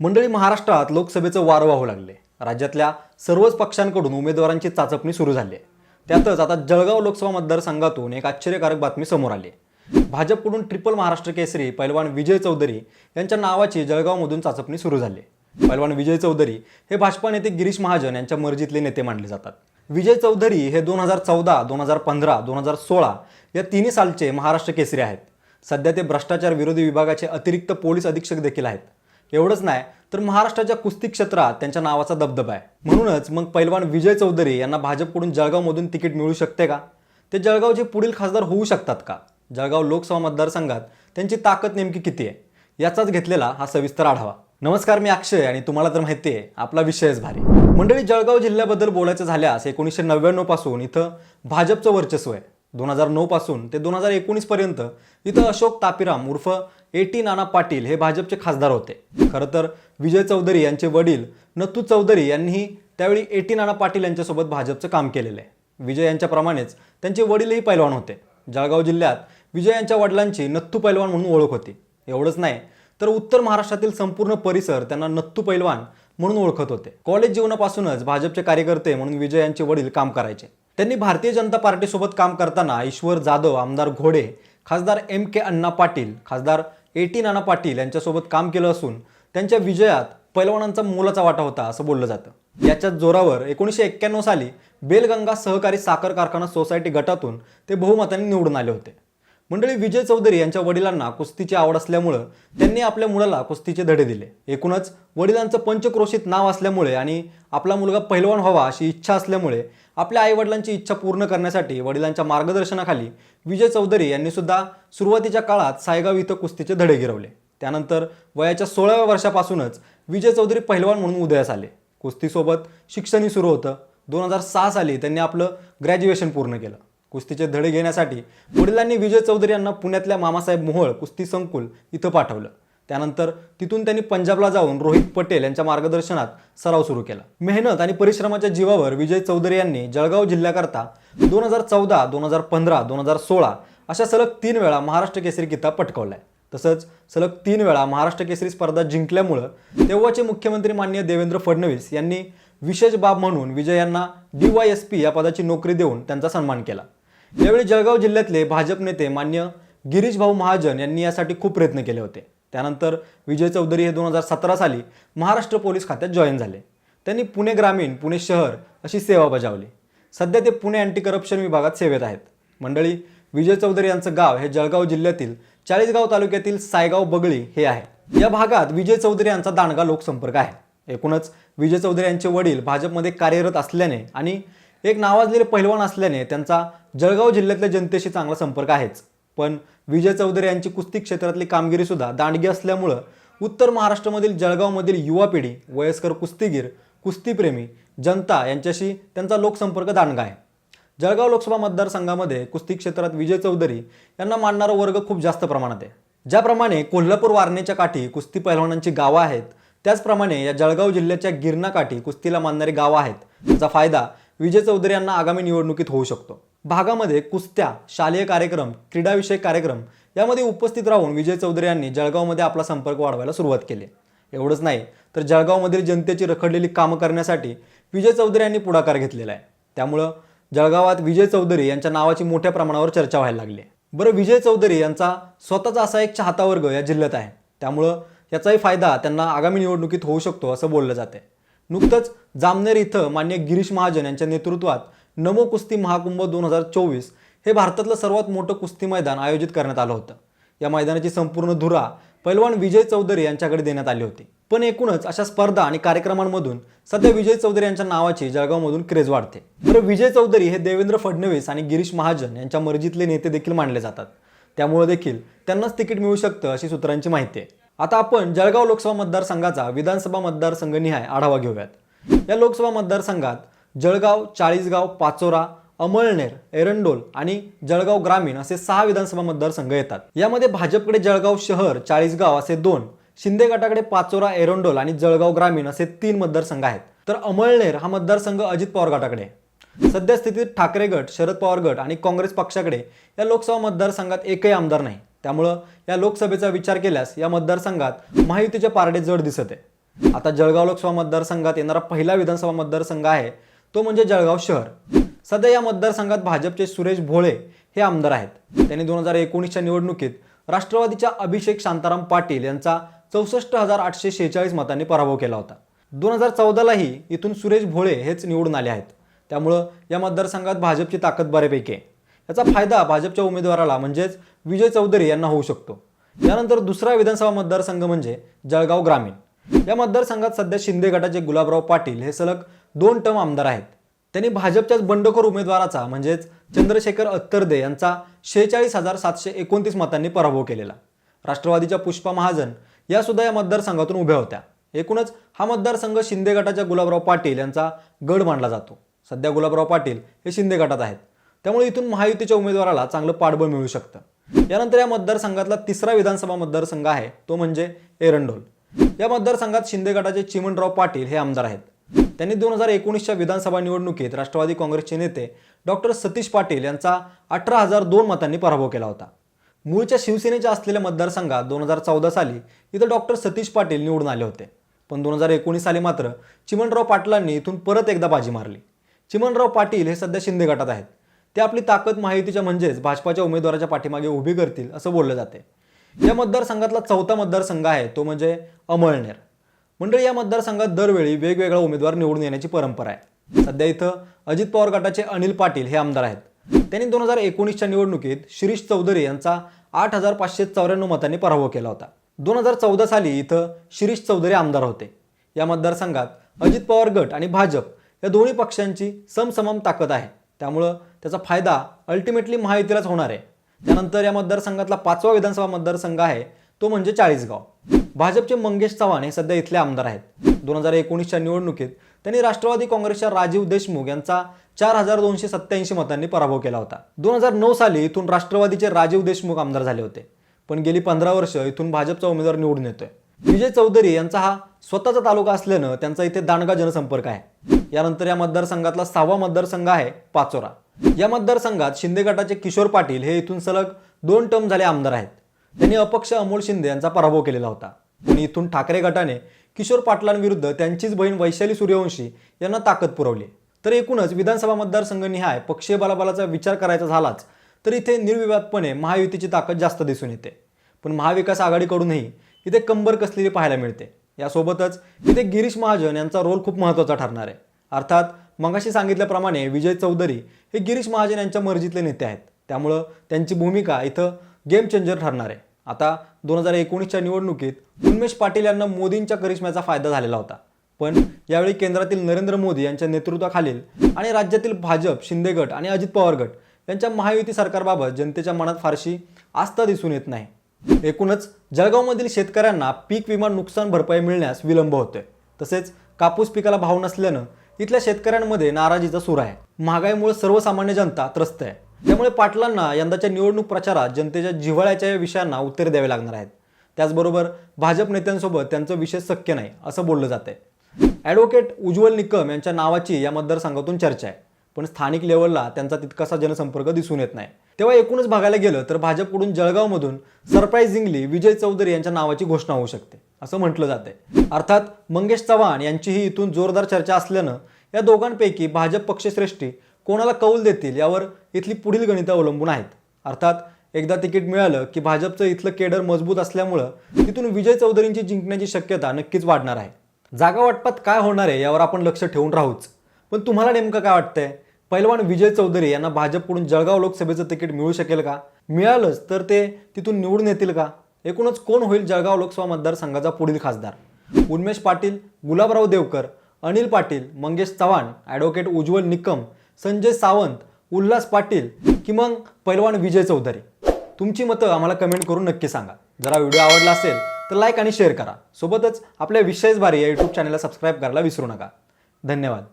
मंडळी महाराष्ट्रात लोकसभेचं वारं वाहू लागले. राज्यातल्या सर्वच पक्षांकडून उमेदवारांची चाचपणी सुरू झाली. आहे त्यातच आता जळगाव लोकसभा मतदारसंघातून एक आश्चर्यकारक बातमी समोर आली. भाजपकडून ट्रिपल महाराष्ट्र केसरी पैलवान विजय चौधरी यांच्या नावाची जळगावमधून चाचपणी सुरू झाली. पैलवान विजय चौधरी हे भाजपा नेते गिरीश महाजन यांच्या मर्जीतले नेते मानले जातात. विजय चौधरी हे दोन हजार चौदा दोन हजार पंधरा दोन हजार सोळा या तिन्ही सालचे महाराष्ट्र केसरी आहेत. सध्या ते भ्रष्टाचार विरोधी विभागाचे अतिरिक्त पोलीस अधीक्षक देखील आहेत. एवढंच नाही तर महाराष्ट्राच्या कुस्ती क्षेत्रात त्यांच्या नावाचा दबदबा आहे. म्हणूनच मग पैलवान विजय चौधरी यांना भाजपकडून जळगावमधून तिकीट मिळू शकते का? ते जळगावचे पुढील खासदार होऊ शकतात का? जळगाव लोकसभा मतदारसंघात त्यांची ताकद नेमकी किती आहे? याचाच घेतलेला हा सविस्तर आढावा. नमस्कार मी अक्षय आणि तुम्हाला तर माहिती आहे आपला विषयच भारी. मंडळी जळगाव जिल्ह्याबद्दल बोलायचं झाल्यास एकोणीसशे नव्याण्णवपासून इथं भाजपचं वर्चस्व आहे. दोन हजार नऊ पासून ते दोन हजार एकोणीस पर्यंत इथं अशोक तापिराम उर्फ एटी नाना पाटील हे भाजपचे खासदार होते. खरं तर विजय चौधरी यांचे वडील नथू चौधरी यांनीही त्यावेळी एटी नाना पाटील यांच्यासोबत भाजपचं काम केलेलं आहे. विजय यांच्याप्रमाणेच त्यांचे वडीलही पैलवान होते. जळगाव जिल्ह्यात विजय यांच्या वडिलांची नत्तू पैलवान म्हणून ओळख होती. एवढंच नाही तर उत्तर महाराष्ट्रातील संपूर्ण परिसर त्यांना नत्तू पैलवान म्हणून ओळखत होते. कॉलेज जीवनापासूनच भाजपचे कार्यकर्ते म्हणून विजय यांचे वडील काम करायचे. त्यांनी भारतीय जनता पार्टीसोबत काम करताना ईश्वर जाधव आमदार घोडे खासदार एम के अण्णा पाटील खासदार ए टी नाना पाटील यांच्यासोबत काम केलं असून त्यांच्या विजयात पैलवानांचा मोलाचा वाटा होता असं बोललं जातं. याच्याच जोरावर एकोणीसशे एक्क्याण्णव साली बेलगंगा सहकारी साखर कारखाना सोसायटी गटातून ते बहुमताने निवडून आले होते. मंडळी विजय चौधरी यांच्या वडिलांना कुस्तीची आवड असल्यामुळं त्यांनी आपल्या मुलाला कुस्तीचे धडे दिले. एकूणच वडिलांचं पंचक्रोशीत नाव असल्यामुळे आणि आपला मुलगा पहिलवान व्हावा अशी इच्छा असल्यामुळे आपल्या आईवडिलांची इच्छा पूर्ण करण्यासाठी वडिलांच्या मार्गदर्शनाखाली विजय चौधरी यांनी सुद्धा सुरुवातीच्या काळात सायगाव इथं कुस्तीचे धडे गिरवले. त्यानंतर वयाच्या सोळाव्या वर्षापासूनच विजय चौधरी पहिलवान म्हणून उदयास आले. कुस्तीसोबत शिक्षणही सुरू होतं. दोन हजार सहा साली त्यांनी आपलं ग्रॅज्युएशन पूर्ण केलं. कुस्तीचे धडे घेण्यासाठी वडिलांनी विजय चौधरी यांना पुण्यातल्या मामासाहेब मोहोळ कुस्ती संकुल इथं पाठवलं. त्यानंतर तिथून त्यांनी पंजाबला जाऊन रोहित पटेल यांच्या मार्गदर्शनात सराव सुरू केला. मेहनत आणि परिश्रमाच्या जीवावर विजय चौधरी यांनी जळगाव जिल्ह्याकरता दोन हजार चौदा दोन हजार पंधरा दोन हजार सोळा अशा सलग तीन वेळा महाराष्ट्र केसरी किताब पटकावलाय. तसंच सलग तीन वेळा महाराष्ट्र केसरी स्पर्धा जिंकल्यामुळं तेव्हाचे मुख्यमंत्री माननीय देवेंद्र फडणवीस यांनी विशेष बाब म्हणून विजय यांना डीवायएसपी या पदाची नोकरी देऊन त्यांचा सन्मान केला. यावेळी जळगाव जिल्ह्यातले भाजप नेते मान्य गिरीश भाऊ महाजन यांनी यासाठी खूप प्रयत्न केले होते. त्यानंतर विजय चौधरी हे दोन हजार सतरा साली महाराष्ट्र पोलीस खात्यात जॉईन झाले. त्यांनी पुणे ग्रामीण पुणे शहर अशी सेवा बजावली. सध्या ते पुणे अँटी करप्शन विभागात सेवेत आहेत. मंडळी विजय चौधरी यांचं गाव हे जळगाव जिल्ह्यातील चाळीसगाव तालुक्यातील सायगाव बगळी हे आहे. या भागात विजय चौधरी यांचा दांडगा लोकसंपर्क आहे. एकूणच विजय चौधरी यांचे वडील भाजपमध्ये कार्यरत असल्याने आणि एक नावाजलेले पहिलवान असल्याने त्यांचा जळगाव जिल्ह्यातल्या जनतेशी चांगला संपर्क आहेच. पण विजय चौधरी यांची कुस्ती क्षेत्रातली कामगिरी सुद्धा दांडगी असल्यामुळं उत्तर महाराष्ट्रामधील जळगावमधील युवा पिढी वयस्कर कुस्तीगीर कुस्तीप्रेमी जनता यांच्याशी त्यांचा लोकसंपर्क दांडगा आहे. जळगाव लोकसभा मतदारसंघामध्ये कुस्ती क्षेत्रात विजय चौधरी यांना मानणारा वर्ग खूप जास्त प्रमाणात आहे. ज्याप्रमाणे कोल्हापूर वारणेच्या काठी कुस्ती पैलवानांची गावं आहेत त्याचप्रमाणे या जळगाव जिल्ह्याच्या गिरणाकाठी कुस्तीला मानणारी गावं आहेत. त्याचा फायदा विजय चौधरी यांना आगामी निवडणुकीत होऊ शकतो. भागामध्ये कुस्त्या शालेय कार्यक्रम क्रीडाविषयक कार्यक्रम यामध्ये उपस्थित राहून विजय चौधरी यांनी जळगावमध्ये आपला संपर्क वाढवायला सुरुवात केली. एवढंच नाही तर जळगावमधील जनतेची रखडलेली कामं करण्यासाठी विजय चौधरी यांनी पुढाकार घेतलेला आहे. त्यामुळं जळगावात विजय चौधरी यांच्या नावाची मोठ्या प्रमाणावर चर्चा व्हायला लागली आहे. बरं विजय चौधरी यांचा स्वतःचा असा एक चाहता वर्ग या जिल्ह्यात आहे. त्यामुळं याचाही फायदा त्यांना आगामी निवडणुकीत होऊ शकतो असं बोललं जाते नुकतंच जामनेर इथं मान्य गिरीश महाजन यांच्या नेतृत्वात नमो कुस्ती महाकुंभ दोन हजार चोवीस हे भारतातलं सर्वात मोठं कुस्ती मैदान आयोजित करण्यात आलं होतं. या मैदानाची संपूर्ण धुरा पैलवान विजय चौधरी यांच्याकडे देण्यात आली होती. पण एकूणच अशा स्पर्धा आणि कार्यक्रमांमधून सध्या विजय चौधरी यांच्या नावाची जळगावमधून क्रेज वाढते. बरं विजय चौधरी हे देवेंद्र फडणवीस आणि गिरीश महाजन यांच्या मर्जीतले नेते देखील मानले जातात. त्यामुळे देखील त्यांनाच तिकीट मिळू शकतं अशी सूत्रांची माहिती आहे. आता आपण जळगाव लोकसभा मतदारसंघाचा विधानसभा मतदारसंघनिहाय आढावा घेऊयात. या लोकसभा मतदारसंघात जळगाव चाळीसगाव पाचोरा अमळनेर एरंडोल आणि जळगाव ग्रामीण असे सहा विधानसभा मतदारसंघ येतात. यामध्ये भाजपकडे जळगाव शहर चाळीसगाव असे दोन शिंदे गटाकडे पाचोरा एरंडोल आणि जळगाव ग्रामीण असे तीन मतदारसंघ आहेत. तर अमळनेर हा मतदारसंघ अजित पवार गटाकडे. सध्या स्थितीत ठाकरे गट शरद पवार गट आणि काँग्रेस पक्षाकडे या लोकसभा मतदारसंघात एकही आमदार नाही. त्यामुळं या लोकसभेचा विचार केल्यास या मतदारसंघात महायुतीचे पारडे जड दिसत. आहे आता जळगाव लोकसभा मतदारसंघात येणारा पहिला विधानसभा मतदारसंघ आहे तो म्हणजे जळगाव शहर. सध्या या मतदारसंघात भाजपचे सुरेश भोळे हे आमदार आहेत. त्यांनी दोन हजार एकोणीसच्या निवडणुकीत राष्ट्रवादीच्या अभिषेक शांताराम पाटील यांचा चौसष्ट हजार आठशे शेहेचाळीस मतांनी पराभव केला होता. दोन हजार चौदालाही इथून सुरेश भोळे हेच निवडून आले आहेत. त्यामुळं या मतदारसंघात भाजपची ताकद बऱ्यापैकी आहे. याचा फायदा भाजपच्या उमेदवाराला म्हणजेच विजय चौधरी यांना होऊ शकतो. यानंतर दुसरा विधानसभा मतदारसंघ म्हणजे जळगाव ग्रामीण. या मतदारसंघात सध्या शिंदे गटाचे गुलाबराव पाटील हे सलग दोन टर्म आमदार आहेत. त्यांनी भाजपच्याच बंडखोर उमेदवाराचा म्हणजेच चंद्रशेखर अत्तरदे यांचा शेहेचाळीस हजार सातशे एकोणतीस मतांनी पराभव केलेला. राष्ट्रवादीच्या पुष्पा महाजन या सुद्धा या मतदारसंघातून उभ्या होत्या. एकूणच हा मतदारसंघ शिंदे गटाच्या गुलाबराव पाटील यांचा गड मानला जातो. सध्या गुलाबराव पाटील हे शिंदे गटात आहेत. त्यामुळे इथून महायुतीच्या उमेदवाराला चांगलं पाठबळ मिळू शकतं. यानंतर या मतदारसंघातला तिसरा विधानसभा मतदारसंघ आहे तो म्हणजे एरंडोल. या मतदारसंघात शिंदे गटाचे चिमणराव पाटील हे आमदार आहेत. त्यांनी दोन हजार एकोणीसच्या विधानसभा निवडणुकीत राष्ट्रवादी काँग्रेसचे नेते डॉक्टर सतीश पाटील यांचा अठरा हजार दोन मतांनी पराभव केला होता. मूळच्या शिवसेनेच्या असलेल्या मतदारसंघात दोन हजार चौदा साली इथं डॉक्टर सतीश पाटील निवडून आले होते. पण दोन हजार एकोणीस साली मात्र चिमणराव पाटलांनी इथून परत एकदा बाजी मारली. चिमणराव पाटील हे सध्या शिंदे गटात आहेत. ते आपली ताकद महायुतीच्या म्हणजेच भाजपाच्या उमेदवाराच्या पाठीमागे उभी करतील असं बोललं जाते या मतदारसंघातला चौथा मतदारसंघ आहे तो म्हणजे अमळनेर. मंडळी या मतदारसंघात दरवेळी वेगवेगळा उमेदवार निवडून येण्याची परंपरा आहे. सध्या इथं अजित पवार गटाचे अनिल पाटील हे आमदार आहेत. त्यांनी दोन हजार एकोणीसच्या निवडणुकीत शिरीष चौधरी यांचा आठ हजार पाचशे चौऱ्याण्णव मतांनी पराभव केला होता. दोन हजार चौदा साली इथं शिरीष चौधरी आमदार होते. या मतदारसंघात अजित पवार गट आणि भाजप या दोन्ही पक्षांची समसमान ताकद आहे. त्यामुळं त्याचा फायदा अल्टिमेटली महायुतीलाच होणार आहे. त्यानंतर या मतदारसंघातला पाचवा विधानसभा मतदारसंघ आहे तो म्हणजे चाळीसगाव. भाजपचे मंगेश चव्हाण हे सध्या इथले आमदार आहेत. दोन हजार एकोणीसच्या निवडणुकीत त्यांनी राष्ट्रवादी काँग्रेसच्या राजीव देशमुख यांचा चार हजार दोनशे सत्याऐंशी मतांनी पराभव केला होता. दोन हजार नऊ साली इथून राष्ट्रवादीचे राजीव देशमुख आमदार झाले होते. पण गेली पंधरा वर्ष इथून भाजपचा उमेदवार निवडून येतोय. विजय चौधरी यांचा हा स्वतःचा तालुका असल्यानं त्यांचा इथे दांडगा जनसंपर्क आहे. यानंतर या मतदारसंघातला सहावा मतदारसंघ आहे पाचोरा. या मतदारसंघात शिंदे गटाचे किशोर पाटील हे इथून सलग दोन टर्म झाले आमदार आहेत. त्यांनी अपक्ष अमोल शिंदे यांचा पराभव केलेला होता. पण इथून ठाकरे गटाने किशोर पाटलांविरुद्ध त्यांचीच बहीण वैशाली सूर्यवंशी यांना ताकद पुरवली. तर एकूणच विधानसभा मतदारसंघ निहाय पक्षीय बलाबलाचा विचार करायचा झालाच तर इथे निर्विवादपणे महायुतीची ताकद जास्त दिसून येते. पण महाविकास आघाडीकडूनही इथे कंबर कसलेली पाहायला मिळते. यासोबतच इथे गिरीश महाजन यांचा रोल खूप महत्त्वाचा ठरणार आहे. अर्थात मगाशी सांगितल्याप्रमाणे विजय चौधरी हे गिरीश महाजन यांच्या मर्जीतले नेते आहेत. त्यामुळं त्यांची भूमिका इथं गेम चेंजर ठरणार आहे. आता दोन हजार एकोणीसच्या निवडणुकीत उन्मेश पाटील यांना मोदींच्या करिश्म्याचा फायदा झालेला होता. पण यावेळी केंद्रातील नरेंद्र मोदी यांच्या नेतृत्वाखालील आणि राज्यातील भाजप शिंदे गट आणि अजित पवार गट यांच्या महायुती सरकारबाबत जनतेच्या मनात फारशी आस्था दिसून येत नाही. एकूणच जळगावमधील शेतकऱ्यांना पीक विमा नुकसान भरपाई मिळण्यास विलंब होतोय. तसेच कापूस पिकाला भाव नसल्यानं इथल्या शेतकऱ्यांमध्ये नाराजीचा सूर आहे. महागाईमुळे सर्वसामान्य जनता त्रस्त आहे. त्यामुळे पाटलांना यंदाच्या निवडणूक प्रचारात जनतेच्या जिव्हाळ्याच्या या विषयांना उत्तरे द्यावे लागणार आहेत. त्याचबरोबर भाजप नेत्यांसोबत त्यांचं विशेष शक्य नाही असं बोललं जातंय. ॲडव्होकेट उज्ज्वल निकम यांच्या नावाची या मतदारसंघातून चर्चा आहे. पण स्थानिक लेवलला त्यांचा तितकासा जनसंपर्क दिसून येत नाही. तेव्हा एकूणच बघायला गेलं तर भाजपकडून जळगावमधून सरप्राइझिंगली विजय चौधरी यांच्या नावाची घोषणा होऊ शकते असं म्हटलं जाते अर्थात मंगेश चव्हाण यांचीही इथून जोरदार चर्चा असल्यानं या दोघांपैकी भाजप पक्षश्रेष्ठी कोणाला कौल देतील यावर इथली पुढील गणितं अवलंबून आहेत. अर्थात एकदा तिकीट मिळालं की भाजपचं इथलं केडर मजबूत असल्यामुळं तिथून विजय चौधरींची जिंकण्याची शक्यता नक्कीच वाढणार आहे. जागा वाटपात काय होणार आहे यावर आपण लक्ष ठेवून राहूच. पण तुम्हाला नेमकं काय वाटतंय? पैलवान विजय चौधरी यांना भाजपकडून जळगाव लोकसभेचं तिकीट मिळू शकेल का? मिळालंच तर ते तिथून निवडून येतील का? एकूणच कोण होईल जळगाव लोकसभा मतदारसंघाचा पुढील खासदार? उन्मेश पाटील गुलाबराव देवकर अनिल पाटील मंगेश चव्हाण ॲडव्होकेट उज्ज्वल निकम संजय सावंत उल्हास पाटील की मग पैलवान विजय चौधरी. तुमची मतं आम्हाला कमेंट करून नक्की सांगा. जरा व्हिडिओ आवडला असेल तर लाईक आणि शेअर करा. सोबतच आपल्या विशेष भारी या यूट्यूब चॅनलला सबस्क्राईब करायला विसरू नका. धन्यवाद.